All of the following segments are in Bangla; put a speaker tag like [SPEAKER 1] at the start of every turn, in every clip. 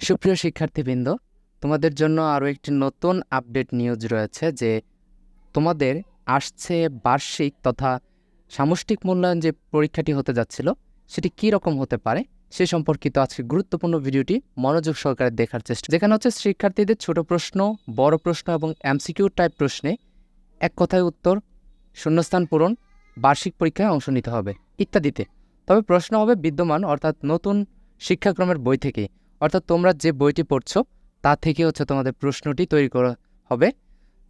[SPEAKER 1] সুপ্রিয় শিক্ষার্থীবৃন্দ, তোমাদের জন্য আরও একটি নতুন আপডেট নিউজ রয়েছে যে তোমাদের আসছে বার্ষিক তথা সামষ্টিক মূল্যায়ন যে পরীক্ষাটি হতে যাচ্ছিল, সেটি কী রকম হতে পারে? সে সম্পর্কিত আজকে গুরুত্বপূর্ণ ভিডিওটি মনোযোগ সহকারে দেখার চেষ্টা যেখানে হচ্ছে শিক্ষার্থীদের ছোট প্রশ্ন, বড় প্রশ্ন এবং এমসিকিউ টাইপ প্রশ্নে এক কথায় উত্তর, শূন্যস্থান পূরণ, বার্ষিক পরীক্ষায় অংশ নিতে হবে ইত্যাদিতে। তবে প্রশ্ন হবে বিদ্যমান অর্থাৎ নতুন শিক্ষাক্রমের বই থেকে। অর্থাৎ তোমরা যে বইটি পড়ছো, তা থেকে হচ্ছে তোমাদের প্রশ্নটি তৈরি করা হবে।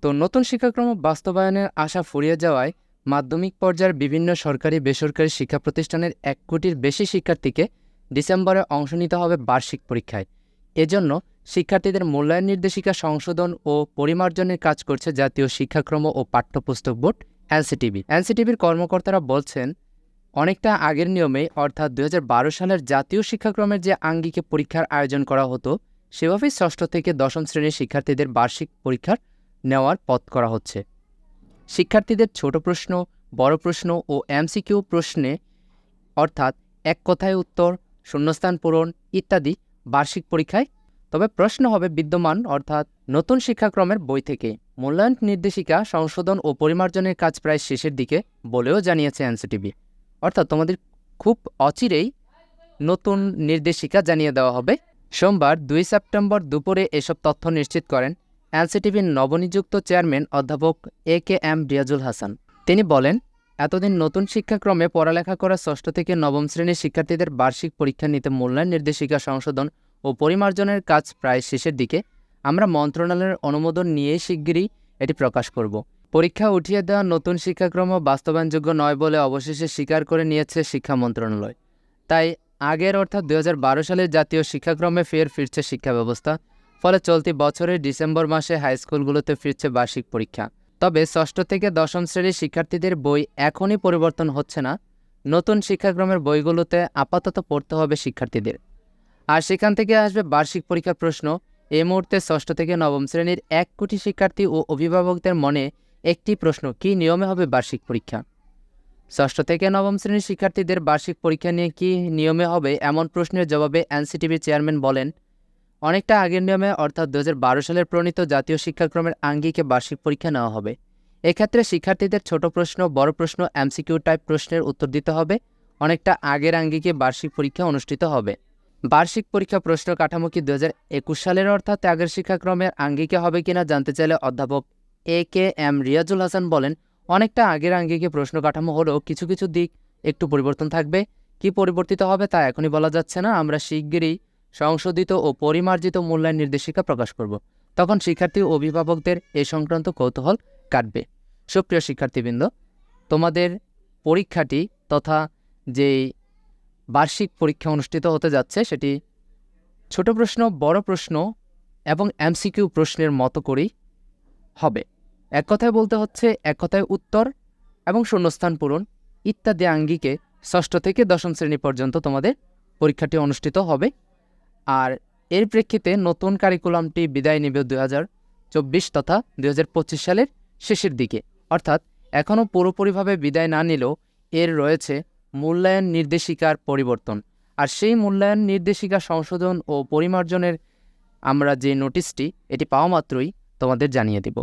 [SPEAKER 1] তো নতুন শিক্ষাক্রম বাস্তবায়নের আশা ফুরিয়ে যাওয়ায় মাধ্যমিক পর্যায়ের বিভিন্ন সরকারি বেসরকারি শিক্ষা প্রতিষ্ঠানের এক কোটির বেশি শিক্ষার্থীকে ডিসেম্বরে অংশ নিতে হবে বার্ষিক পরীক্ষায়। এজন্য শিক্ষার্থীদের মূল্যায়ন নির্দেশিকা সংশোধন ও পরিমার্জনের কাজ করছে জাতীয় শিক্ষাক্রম ও পাঠ্যপুস্তক বোর্ড এনসিটিভি এনসিটিভির কর্মকর্তারা বলছেন অনেকটা আগের নিয়মে, অর্থাৎ দু হাজার বারো সালের জাতীয় শিক্ষাক্রমের যে আঙ্গিকে পরীক্ষার আয়োজন করা হতো, সেভাবেই ষষ্ঠ থেকে দশম শ্রেণির শিক্ষার্থীদের বার্ষিক পরীক্ষার নেওয়ার পথ করা হচ্ছে। শিক্ষার্থীদের ছোট প্রশ্ন, বড় প্রশ্ন ও এমসিকিউ প্রশ্নে, অর্থাৎ এক কথায় উত্তর, শূন্যস্থান পূরণ ইত্যাদি বার্ষিক পরীক্ষায়। তবে প্রশ্ন হবে বিদ্যমান, অর্থাৎ নতুন শিক্ষাক্রমের বই থেকে। মূল্যায়ন নির্দেশিকা সংশোধন ও পরিমার্জনের কাজ প্রায় শেষের দিকে বলেও জানিয়েছে এনসিটিভি। অর্থাৎ তোমাদের খুব অচিরেই নতুন নির্দেশিকা জানিয়ে দেওয়া হবে। সোমবার দুই সেপ্টেম্বর দুপুরে এসব তথ্য নিশ্চিত করেন এনসিটিভির নবনিযুক্ত চেয়ারম্যান অধ্যাপক A K M Riazul Hasan. তিনি বলেন, এতদিন নতুন শিক্ষাক্রমে পড়ালেখা করা ষষ্ঠ থেকে নবম শ্রেণির শিক্ষার্থীদের বার্ষিক পরীক্ষা নিতে মূল্যায়ন নির্দেশিকা সংশোধন ও পরিমার্জনের কাজ প্রায় শেষের দিকে আমরা মন্ত্রণালয়ের অনুমোদন নিয়ে শিগগিরই এটি প্রকাশ করব। পরীক্ষা উঠিয়ে দেওয়া নতুন শিক্ষাক্রম বাস্তবায়নযোগ্য নয় বলে অবশেষে স্বীকার করে নিয়েছে শিক্ষা মন্ত্রণালয়। তাই আগের অর্থাৎ দু হাজার বারো সালের জাতীয় শিক্ষাক্রমে ফের ফিরছে শিক্ষা ব্যবস্থা, ফলে চলতি বছরের ডিসেম্বর মাসে হাইস্কুলগুলোতে ফিরছে বার্ষিক পরীক্ষা। তবে ষষ্ঠ থেকে দশম শ্রেণির শিক্ষার্থীদের বই এখনই পরিবর্তন হচ্ছে না। নতুন শিক্ষাক্রমের বইগুলোতে আপাতত পড়তে হবে শিক্ষার্থীদের। আর সেখান থেকে আসবে বার্ষিক পরীক্ষার প্রশ্ন। এই মুহূর্তে ষষ্ঠ থেকে নবম শ্রেণির এক কোটি শিক্ষার্থী ও অভিভাবকদের মনে একটি প্রশ্ন, কী নিয়মে হবে বার্ষিক পরীক্ষা? ষষ্ঠ থেকে নবম শ্রেণির শিক্ষার্থীদের বার্ষিক পরীক্ষা নিয়ে কি নিয়মে হবে এমন প্রশ্নের জবাবে এনসিটিভির চেয়ারম্যান বলেন, অনেকটা আগের নিয়মে, অর্থাৎ দু সালের প্রণীত জাতীয় শিক্ষাক্রমের আঙ্গিকে বার্ষিক পরীক্ষা নেওয়া হবে। এক্ষেত্রে শিক্ষার্থীদের ছোট প্রশ্ন, বড় প্রশ্ন, এমসিকিউ টাইপ প্রশ্নের উত্তর দিতে হবে। অনেকটা আগের আঙ্গিকে বার্ষিক পরীক্ষা অনুষ্ঠিত হবে। বার্ষিক পরীক্ষা প্রশ্ন কাঠামো কি দু হাজার একুশ সালের, অর্থাৎ আগের শিক্ষাক্রমের আঙ্গিকে হবে কিনা জানতে চাইলে অধ্যাপক A K M Riazul Hasan বলেন, অনেকটা আগের আঙ্গিকে প্রশ্ন কাঠামো হলেও কিছু কিছু দিক একটু পরিবর্তন থাকবে। কি পরিবর্তিত হবে তা এখনই বলা যাচ্ছে না। আমরা শিগগিরই সংশোধিত ও পরিমার্জিত মূল্যায়ন নির্দেশিকা প্রকাশ করব। তখন শিক্ষার্থী ও অভিভাবকদের এ সংক্রান্ত কৌতূহল কাটবে। সুপ্রিয় শিক্ষার্থীবৃন্দ, তোমাদের পরীক্ষাটি তথা যেই বার্ষিক পরীক্ষা অনুষ্ঠিত হতে যাচ্ছে সেটি ছোট প্রশ্ন, বড় প্রশ্ন এবং এমসিকিউ প্রশ্নের মতো করেই হবে। এক কথায় বলতে হচ্ছে, এক কথায় উত্তর এবং শূন্যস্থান পূরণ ইত্যাদি আঙ্গিকে ষষ্ঠ থেকে দশম শ্রেণি পর্যন্ত তোমাদের পরীক্ষাটি অনুষ্ঠিত হবে। আর এর প্রেক্ষিতে নতুন কারিকুলামটি বিদায় নেবে দু চব্বিশ তথা দু হাজার পঁচিশ সালের শেষের দিকে। অর্থাৎ এখনও পুরোপুরিভাবে বিদায় না নিলেও এর রয়েছে মূল্যায়ন নির্দেশিকার পরিবর্তন। আর সেই মূল্যায়ন নির্দেশিকা সংশোধন ও পরিমার্জনের আমরা যে নোটিশটি, এটি পাওয়া মাত্রই তোমাদের জানিয়ে দেব।